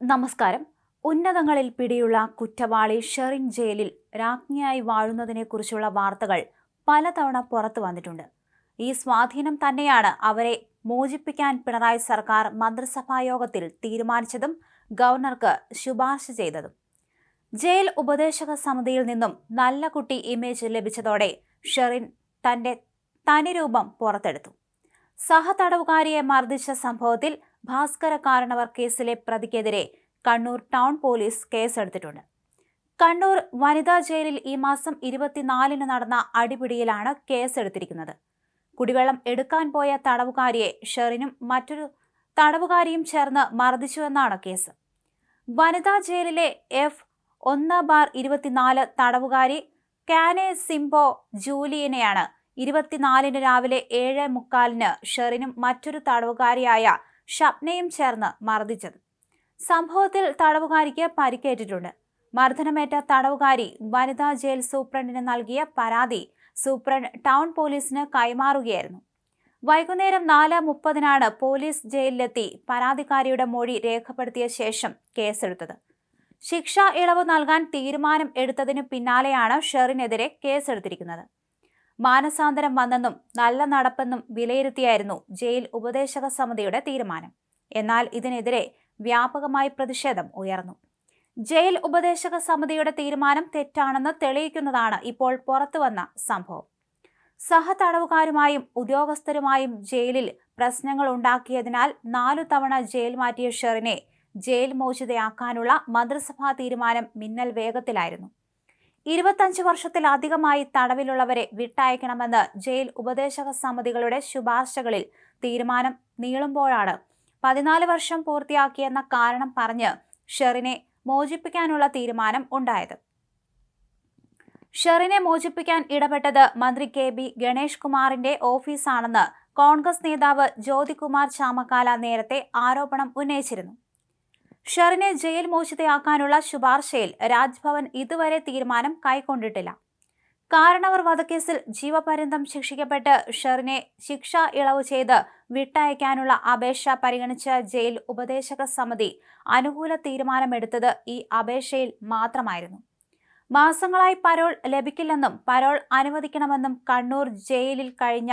നമസ്കാരം. ഉന്നതങ്ങളിൽ പിടിയുള്ള കുറ്റവാളി ഷെറിൻ ജയിലിൽ രാജ്ഞിയായി വാഴുന്നതിനെക്കുറിച്ചുള്ള വാർത്തകൾ പലതവണ പുറത്തു വന്നിട്ടുണ്ട്. ഈ സ്വാധീനം തന്നെയാണ് അവരെ മോചിപ്പിക്കാൻ പിണറായി സർക്കാർ മന്ത്രിസഭാ യോഗത്തിൽ തീരുമാനിച്ചതും ഗവർണർക്ക് ശുപാർശ ചെയ്തതും. ജയിൽ ഉപദേശക സമിതിയിൽ നിന്നും നല്ല കുട്ടി ഇമേജ് ലഭിച്ചതോടെ ഷെറിൻ തന്റെ തനിരൂപം പുറത്തെടുത്തു. സഹതടവുകാരിയെ മർദ്ദിച്ച സംഭവത്തിൽ ഭാസ്കര കാരണവർ കേസിലെ പ്രതിക്കെതിരെ കണ്ണൂർ ടൗൺ പോലീസ് കേസെടുത്തിട്ടുണ്ട്. കണ്ണൂർ വനിതാ ജയിലിൽ ഈ മാസം ഇരുപത്തിനാലിന് നടന്ന അടിപിടിയിലാണ് കേസെടുത്തിരിക്കുന്നത്. കുടിവെള്ളം എടുക്കാൻ പോയ തടവുകാരിയെ ഷെറിനും മറ്റൊരു തടവുകാരിയും ചേർന്ന് മർദ്ദിച്ചുവെന്നാണ് കേസ്. വനിതാ ജയിലിലെ എഫ് ഒന്ന് ബാർ ഇരുപത്തിനാല് തടവുകാരി കാനെ സിംബോ ജൂലിയനെയാണ് ഇരുപത്തിനാലിന് രാവിലെ ഏഴ് മുക്കാലിന് ഷെറിനും മറ്റൊരു തടവുകാരിയായ ഷപ്നയും ചേർന്ന് മർദ്ദിച്ചത്. സംഭവത്തിൽ തടവുകാരിക്ക് പരിക്കേറ്റിട്ടുണ്ട്. മർദ്ദനമേറ്റ തടവുകാരി വനിതാ ജയിൽ സൂപ്രണ്ടിന് നൽകിയ പരാതി സൂപ്രണ്ട് ടൗൺ പോലീസിന് കൈമാറുകയായിരുന്നു. വൈകുന്നേരം നാല് മുപ്പതിനാണ് പോലീസ് ജയിലിലെത്തി പരാതിക്കാരിയുടെ മൊഴി രേഖപ്പെടുത്തിയ ശേഷം കേസെടുത്തത്. ശിക്ഷ ഇളവ് നൽകാൻ തീരുമാനം എടുത്തതിന് പിന്നാലെയാണ് ഷെറിനെതിരെ കേസെടുത്തിരിക്കുന്നത്. മാനസാന്തരം വന്നെന്നും നല്ല നടപ്പെന്നും വിലയിരുത്തിയായിരുന്നു ജയിൽ ഉപദേശക സമിതിയുടെ തീരുമാനം. എന്നാൽ ഇതിനെതിരെ വ്യാപകമായി പ്രതിഷേധം ഉയർന്നു. ജയിൽ ഉപദേശക സമിതിയുടെ തീരുമാനം തെറ്റാണെന്ന് തെളിയിക്കുന്നതാണ് ഇപ്പോൾ പുറത്തുവന്ന സംഭവം. സഹതടവുകാരുമായും ഉദ്യോഗസ്ഥരുമായും ജയിലിൽ പ്രശ്നങ്ങൾ ഉണ്ടാക്കിയതിനാൽ നാലു തവണ ജയിൽ മാറ്റിയ ഷെറിനെ ജയിൽ മോചിതയാക്കാനുള്ള മന്ത്രിസഭാ തീരുമാനം മിന്നൽ വേഗത്തിലായിരുന്നു. ഇരുപത്തഞ്ച് വർഷത്തിലധികമായി തടവിലുള്ളവരെ വിട്ടയക്കണമെന്ന് ജയിൽ ഉപദേശക സമിതികളുടെ ശുപാർശകളിൽ തീരുമാനം നീളുമ്പോഴാണ്. പതിനാല് വർഷം പൂർത്തിയാക്കിയെന്ന കാരണം പറഞ്ഞ് ഷെറിനെ മോചിപ്പിക്കാനുള്ള തീരുമാനം ഉണ്ടായത്. ഷെറിനെ മോചിപ്പിക്കാൻ ഇടപെട്ടത് മന്ത്രി കെ ബി ഗണേഷ് കുമാറിന്റെ ഓഫീസാണെന്ന് കോൺഗ്രസ് നേതാവ് ജ്യോതികുമാർ ചാമക്കാല നേരത്തെ ആരോപണം ഉന്നയിച്ചിരുന്നു. ഷെറിനെ ജയിൽ മോചിതയാക്കാനുള്ള ശുപാർശയിൽ രാജ്ഭവൻ ഇതുവരെ തീരുമാനം കൈക്കൊണ്ടിട്ടില്ല. കാരണവർ വധക്കേസിൽ ജീവപര്യന്തം ശിക്ഷിക്കപ്പെട്ട് ഷെറിനെ ശിക്ഷ ഇളവ് ചെയ്ത് വിട്ടയക്കാനുള്ള അപേക്ഷ പരിഗണിച്ച ജയിൽ ഉപദേശക സമിതി അനുകൂല തീരുമാനമെടുത്തത് ഈ അപേക്ഷയിൽ മാത്രമായിരുന്നു. മാസങ്ങളായി പരോൾ ലഭിക്കില്ലെന്നും പരോൾ അനുവദിക്കണമെന്നും കണ്ണൂർ ജയിലിൽ കഴിഞ്ഞ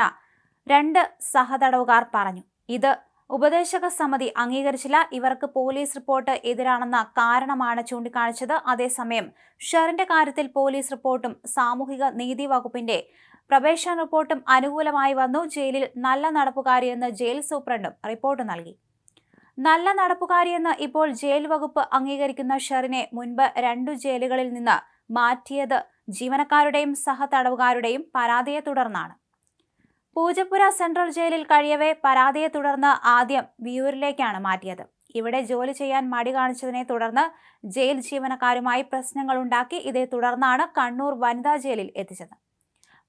രണ്ട് സഹതടവുകാർ പറഞ്ഞു. ഇത് ഉപദേശക സമിതി അംഗീകരിച്ചില്ല. ഇവർക്ക് പോലീസ് റിപ്പോർട്ട് എതിരാണെന്ന കാരണമാണ് ചൂണ്ടിക്കാണിച്ചത്. അതേസമയം ഷെറിന്റെ കാര്യത്തിൽ പോലീസ് റിപ്പോർട്ടും സാമൂഹിക നീതി വകുപ്പിന്റെ പ്രവേശന റിപ്പോർട്ടും അനുകൂലമായി വന്നു. ജയിലിൽ നല്ല നടപ്പുകാരിയെന്ന് ജയിൽ സൂപ്രണ്ടും റിപ്പോർട്ട് നൽകി. നല്ല നടപ്പുകാരിയെന്ന് ഇപ്പോൾ ജയിൽ വകുപ്പ് അംഗീകരിക്കുന്ന ഷെറിനെ മുൻപ് രണ്ടു ജയിലുകളിൽ നിന്ന് മാറ്റിയത് ജീവനക്കാരുടെയും സഹതടവുകാരുടെയും പരാതിയെ തുടർന്നാണ്. പൂജപ്പുര സെൻട്രൽ ജയിലിൽ കഴിയവേ പരാതിയെ തുടർന്ന് ആദ്യം വിയൂരിലേക്കാണ് മാറ്റിയത്. ഇവിടെ ജോലി ചെയ്യാൻ മടി കാണിച്ചതിനെ തുടർന്ന് ജയിൽ ജീവനക്കാരുമായി പ്രശ്നങ്ങൾ ഉണ്ടാക്കി ഇതേ തുടർന്നാണ് കണ്ണൂർ വനിതാ ജയിലിൽ എത്തിച്ചത്.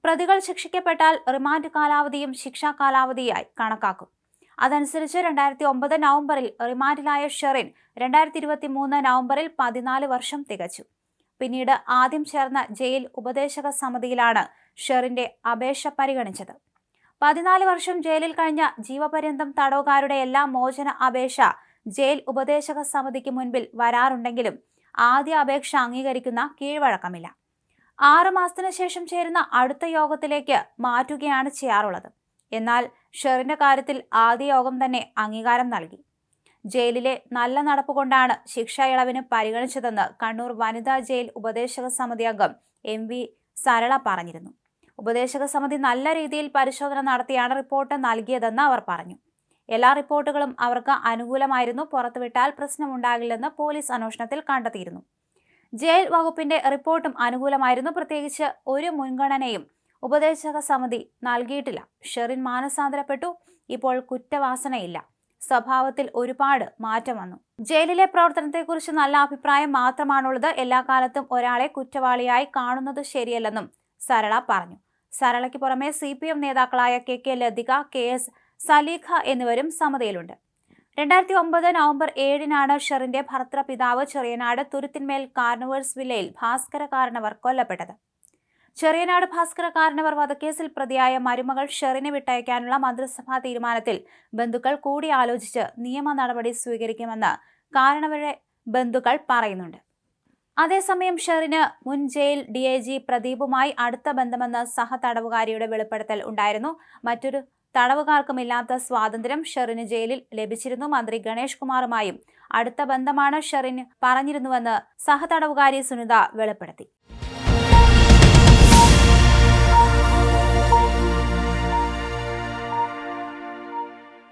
പ്രതികൾ ശിക്ഷിക്കപ്പെട്ടാൽ റിമാൻഡ് കാലാവധിയും ശിക്ഷാ കാലാവധിയായി കണക്കാക്കും. അതനുസരിച്ച് രണ്ടായിരത്തി ഒമ്പത് നവംബറിൽ റിമാൻഡിലായ ഷെറിൻ രണ്ടായിരത്തി ഇരുപത്തി മൂന്ന് നവംബറിൽ പതിനാല് വർഷം തികച്ചു. പിന്നീട് ആദ്യം ചേർന്ന ജയിൽ ഉപദേശക സമിതിയിലാണ് ഷെറിന്റെ അപേക്ഷ പരിഗണിച്ചത്. പതിനാല് വർഷം ജയിലിൽ കഴിഞ്ഞ ജീവപര്യന്തം തടവുകാരുടെ എല്ലാ മോചന അപേക്ഷ ജയിൽ ഉപദേശക സമിതിക്ക് മുൻപിൽ വരാറുണ്ടെങ്കിലും ആദ്യ അപേക്ഷ അംഗീകരിക്കുന്ന കീഴ്വഴക്കമില്ല. ആറ് മാസത്തിനു ശേഷം ചേരുന്ന അടുത്ത യോഗത്തിലേക്ക് മാറ്റുകയാണ് ചെയ്യാറുള്ളത്. എന്നാൽ ഷെറിന്റെ കാര്യത്തിൽ ആദ്യ യോഗം തന്നെ അംഗീകാരം നൽകി. ജയിലിലെ നല്ല നടപ്പ് കൊണ്ടാണ് ശിക്ഷ ഇളവിന് പരിഗണിച്ചതെന്ന് കണ്ണൂർ വനിതാ ജയിൽ ഉപദേശക സമിതി അംഗം എം വി സരള പറഞ്ഞിരുന്നു. ഉപദേശക സമിതി നല്ല രീതിയിൽ പരിശോധന നടത്തിയാണ് റിപ്പോർട്ട് നൽകിയതെന്ന് അവർ പറഞ്ഞു. എല്ലാ റിപ്പോർട്ടുകളും അവർക്ക് അനുകൂലമായിരുന്നു. പുറത്തുവിട്ടാൽ പ്രശ്നമുണ്ടാകില്ലെന്ന് പോലീസ് അന്വേഷണത്തിൽ കണ്ടെത്തിയിരുന്നു. ജയിൽ വകുപ്പിന്റെ റിപ്പോർട്ടും അനുകൂലമായിരുന്നു. പ്രത്യേകിച്ച് ഒരു മുൻഗണനയും ഉപദേശക സമിതി നൽകിയിട്ടില്ല. ഷെറിൻ മാനസാന്തരപ്പെട്ടു. ഇപ്പോൾ കുറ്റവാസനയില്ല. സ്വഭാവത്തിൽ ഒരുപാട് മാറ്റം വന്നു. ജയിലിലെ പ്രവർത്തനത്തെക്കുറിച്ച് നല്ല അഭിപ്രായം മാത്രമാണുള്ളത്. എല്ലാ കാലത്തും ഒരാളെ കുറ്റവാളിയായി കാണുന്നത് ശരിയല്ലെന്നും സരള പറഞ്ഞു. സരളയ്ക്ക് പുറമെ സി പി എം നേതാക്കളായ K K Lathika K S Saleekha എന്നിവരും സമിതിയിലുണ്ട്. രണ്ടായിരത്തി ഒമ്പത് നവംബർ ഏഴിനാണ് ഷെറിന്റെ ഭർത്തൃപിതാവ് ചെറിയനാട് തുരുത്തിന്മേൽ കാർണവേഴ്സ് വില്ലയിൽ ഭാസ്കര കാരണവർ കൊല്ലപ്പെട്ടത്. ചെറിയനാട് ഭാസ്കര കാരണവർ വധക്കേസിൽ പ്രതിയായ മരുമകൾ ഷെറിനെ വിട്ടയക്കാനുള്ള മന്ത്രിസഭാ തീരുമാനത്തിൽ ബന്ധുക്കൾ കൂടിയാലോചിച്ച് നിയമ നടപടി സ്വീകരിക്കുമെന്ന് കാരണവരെ ബന്ധുക്കൾ പറയുന്നുണ്ട്. അതേസമയം ഷെറിന് മുൻ ജയിൽ ഡി ഐ ജി പ്രദീപുമായി അടുത്ത ബന്ധമെന്ന സഹ തടവുകാരിയുടെ വെളിപ്പെടുത്തൽ ഉണ്ടായിരുന്നു. മറ്റൊരു തടവുകാർക്കുമില്ലാത്ത സ്വാതന്ത്ര്യം ഷെറിന് ജയിലിൽ ലഭിച്ചിരുന്നു. മന്ത്രി ഗണേഷ് കുമാറുമായും അടുത്ത ബന്ധമാണ് ഷെറിൻ പറഞ്ഞിരുന്നുവെന്ന് സഹതടവുകാരി സുനിത വെളിപ്പെടുത്തി.